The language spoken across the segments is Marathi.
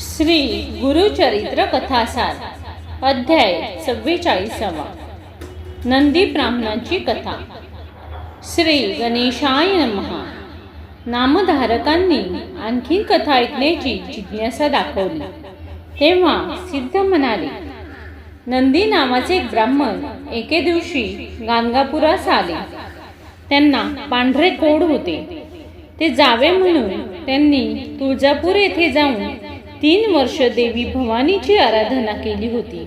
श्री गुरुचरित्र कथासार अध्याय चव्वेचाळीसावा नंदी ब्राह्मणाची कथा. श्री गणेशाय नमहा नामधारकांनी आणखी कथा ऐकण्याची जिज्ञासा दाखवली. तेव्हा सिद्ध म्हणाले नंदी नावाचे एक ब्राह्मण एके दिवशी गाणगापुरास आले. त्यांना पांढरे कोड होते. ते जावे म्हणून त्यांनी तुळजापूर येथे जाऊन तीन वर्ष देवी भवानीची आराधना केली होती.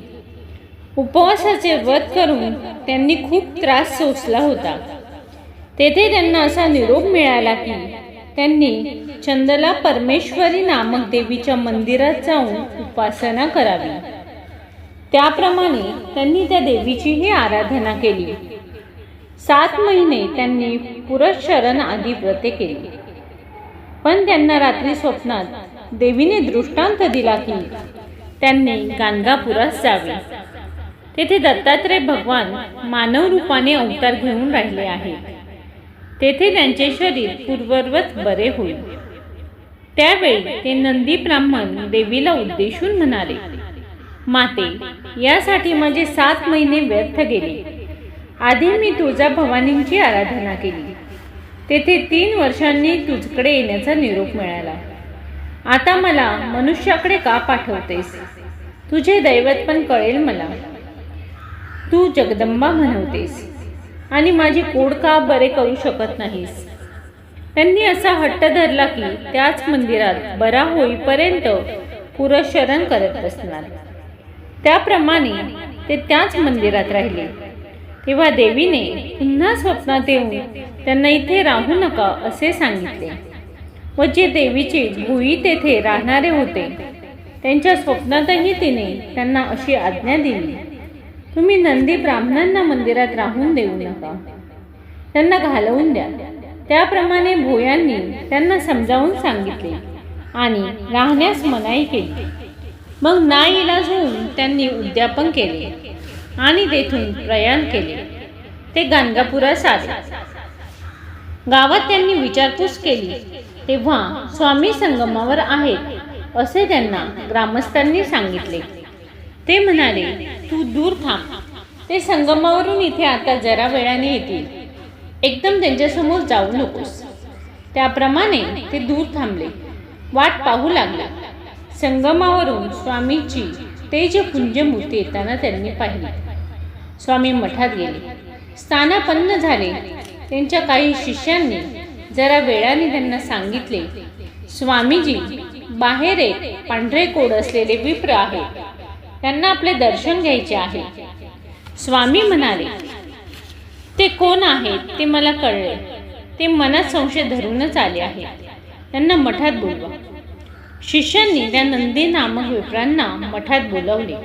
उपवासाचे व्रत करून त्यांनी खूप त्रास सोसला होता. तेथे त्यांना असा निरोप मिळाला की त्यांनी चंदला परमेश्वरी नामक देवीच्या मंदिरात जाऊन उपासना करावी. त्याप्रमाणे त्यांनी त्या देवीचीही आराधना केली. सात महिने त्यांनी पुरशरण आदी व्रते केली. पण त्यांना रात्री स्वप्नात देवीने दृष्टांत दिला की त्यांनी गाणगापुरास जावे. तेथे दत्तात्रय भगवान मानव रूपाने अवतार घेऊन राहिले आहेत. तेथे त्यांचे शरीर पूर्ववत बरे होईल. त्यावेळी ते नंदी ब्राह्मण देवीला उद्देशून म्हणाले माते यासाठी माझे सात महिने व्यर्थ गेले. आधी मी तुळजा भवानींची आराधना केली. तेथे तीन वर्षांनी तुझकडे येण्याचा निरोप मिळाला. आता मला मनुष्याकडे का पाठवतेस? तुझे दैवत पण कळेल मला. तू जगदंबा म्हणवतेस आणि माझी कोड का बरे करू शकत नाहीस? त्यांनी असा हट्ट धरला की त्याच मंदिरात बरा होईपर्यंत पुरशरण करत बसणार. त्याप्रमाणे ते त्याच मंदिरात राहिले. तेव्हा देवीने पुन्हा स्वप्नात येऊन त्यांना इथे राहू नका असे सांगितले. म्हणजे व जे देवीचे भुई तेथे राहणारे होते. त्यांच्या स्वप्नातही तिने त्यांना अशी आज्ञा दिली. तुम्ही नंदी ब्राह्मणांना मंदिरात राहून देऊ नका. त्यांना घालवून द्या. त्याप्रमाणे भोयांनी त्यांना समजावून सांगितले आणि राहण्यास मनाई केली. मग ना इलाज होऊन त्यांनी उद्यापन केले आणि तेथून प्रयाण केले. ते गाणगापुरास आले गावात त्यांनी विचारपूस केली. तेव्हा स्वामी संगमावर आहेत असे त्यांना ग्रामस्थांनी सांगितले. ते म्हणाले तू दूर थांब. ते संगमावरून इथे आता जरा वेळाने येतील. एकदम त्यांच्यासमोर जाऊ नकोस. त्याप्रमाणे ते दूर थांबले. वाट पाहू लागले. संगमावरून स्वामीची तेजपुंज मूर्ती येताना त्यांनी पाहिली. स्वामी मठात गेले. स्थानापन्न झाले. त्यांच्या काही शिष्यांनी जरा वेळाने त्यांना सांगितले स्वामीजी बाहेर एक पांढरे कोड असलेले विप्र आहे. त्यांना आपले दर्शन घ्यायचे आहे. स्वामी म्हणाले ते कोण आहेत ते मला कळले. ते मनात संशय धरूनच आले आहेत. त्यांना मठात बोलवा. शिष्यांनी त्या नंदी नामक विप्रांना मठात बोलवले.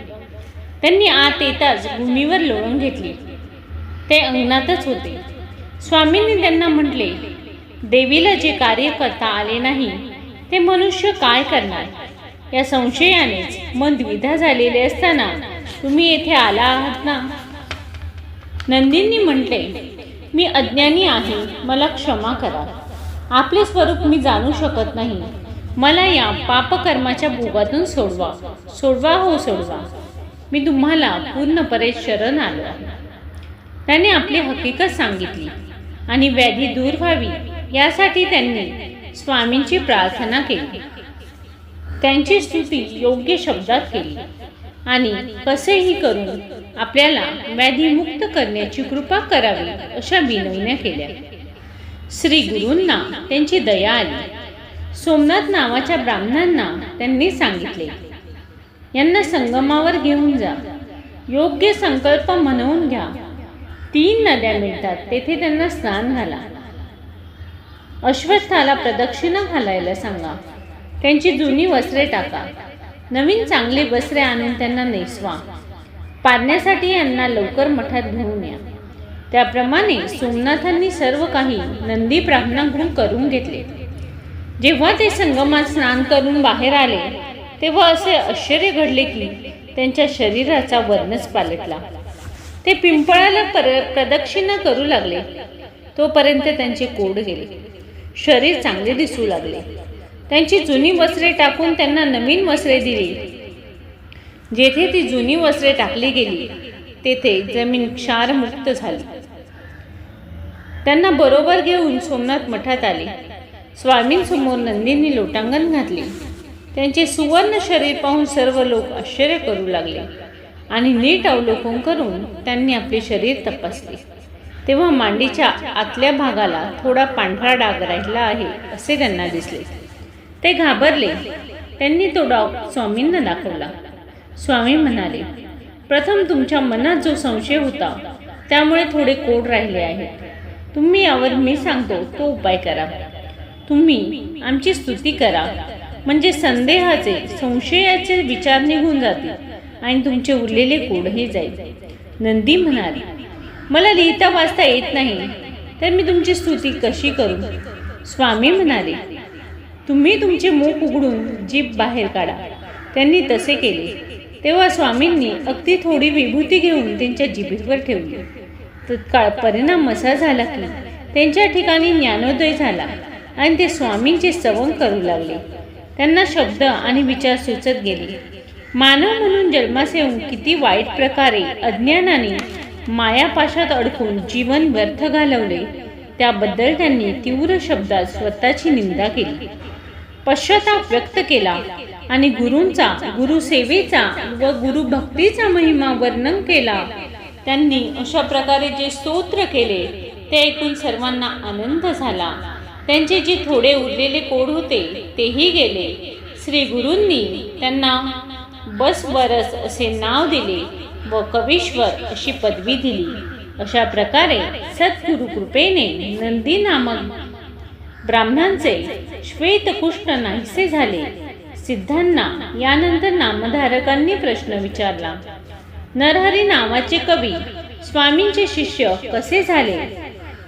त्यांनी आत येताच भूमीवर लोळून घेतली. ते अंगणातच होते. स्वामींनी त्यांना म्हटले देवीला जे कार्य करता आले नाही ते मनुष्य काय करणार? या संशयानेच मन द्विधा झालेले असताना तुम्ही येथे आला आहात ना? नंदींनी म्हटले मी अज्ञानी आहे मला क्षमा करा. आपले स्वरूप मी जाणू शकत नाही. मला या पापकर्माच्या भोगातून सोडवा. सोडवा हो सोडवा. मी तुम्हाला पूर्णपणे शरण आलो त्याने आपली हकीकत सांगितली आणि व्याधी दूर व्हावी. यासाठी त्यांनी स्वामींची प्रार्थना केली. त्यांची स्तुती योग्य शब्दात केली आणि कसेही करून आपल्याला व्याधीमुक्त करण्याची कृपा करावी अशा विनवण्या केल्या. श्री गुरूंना त्यांची दया आली. सोमनाथ नावाच्या ब्राह्मणांना त्यांनी सांगितले यांना संगमावर घेऊन जा. योग्य संकल्प म्हणवून घ्या. तीन नद्या मिळतात. तेथे त्यांना स्नान घाला. अश्वत्थाला प्रदक्षिणा घालायला सांगा. त्यांची जुनी वस्त्रे टाका. नवीन चांगली वस्त्रे आणून त्यांना नेसवा. पारण्यासाठी यांना लवकर मठात घेऊन या. त्याप्रमाणे सोमनाथांनी सर्व काही नंदी ब्राह्मणाकडून करून घेतले. जेव्हा ते संगमात स्नान करून बाहेर आले तेव्हा असे आश्चर्य घडले की त्यांच्या शरीराचा वर्णच पालटला. ते पिंपळाला पर प्रदक्षिणा करू लागले. तोपर्यंत त्यांचे कोड गेले. शरीर चांगले दिसू लागले. त्यांची जुनी वस्त्रे टाकून त्यांना नवीन वस्त्रे दिली. जेथे ती जुनी वस्त्रे टाकली गेली तेथे जमीन क्षारमुक्त झाली. त्यांना बरोबर घेऊन सोमनाथ मठात आले. स्वामींसमोर नंदींनी लोटांगण घातले. त्यांचे सुवर्ण शरीर पाहून सर्व लोक आश्चर्य करू लागले आणि नीट अवलोकन करून त्यांनी आपले शरीर तपासले. तेव्हा मांडीच्या आतल्या भागाला थोडा पांढरा डाग राहिला आहे असे त्यांना दिसले. ते घाबरले. त्यांनी तो डाग स्वामींना दाखवला. स्वामी म्हणाले प्रथम तुमच्या मनात जो संशय होता त्यामुळे थोडे कोड राहिले आहेत. तुम्ही यावर मी सांगतो तो उपाय करा. तुम्ही आमची स्तुती करा. म्हणजे संदेहाचे संशयाचे विचार निघून जातील आणि तुमचे उरलेले कोडही जाईल. नंदी म्हणाली मला लिहिता वाचता येत नाही. तर मी तुमची स्तुती कशी करू? स्वामी म्हणाले तुम्ही तुमचे मुख उघडून जीभ बाहेर काढा. त्यांनी तसे केले. तेव्हा स्वामींनी अगदी थोडी विभूती घेऊन त्यांच्या जिभेवर ठेवली. तत्काळ परिणाम असा झाला की त्यांच्या ठिकाणी ज्ञानोदय झाला आणि ते स्वामींचे सवन करू लागले. त्यांना शब्द आणि विचार सुचत गेले. मानव म्हणून जन्मास येऊन किती वाईट प्रकारे अज्ञानाने मायापाशात अडकून जीवन व्यर्थ घालवले त्याबद्दल त्यांनी तीव्र शब्दात स्वतःची निंदा केली. पश्चाताप व्यक्त केला आणि गुरूंचा गुरुसेवेचा व गुरुभक्तीचा महिमा वर्णन केला. त्यांनी अशा प्रकारे जे स्तोत्र केले ते ऐकून सर्वांना आनंद झाला. त्यांचे जे थोडे उरलेले कोड होते तेही गेले. श्री गुरूंनी त्यांना बसवरस असे नाव दिले. व कवीश्वर अशी पदवी दिली. अशा प्रकारे सद्गुरु कृपेने नंदी नामक ब्राह्मणांचे श्वेतकुष्ठ नाहीसे झाले. सिद्धांना यानंतर नामधारकांनी प्रश्न विचारला. नरहरी नावाचे कवी स्वामींचे शिष्य कसे झाले?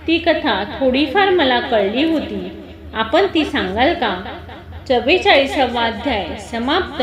ती कथा थोडीफार मला कळली होती. आपण ती सांगाल का? चव्वेचाळीसावा अध्याय समाप्त.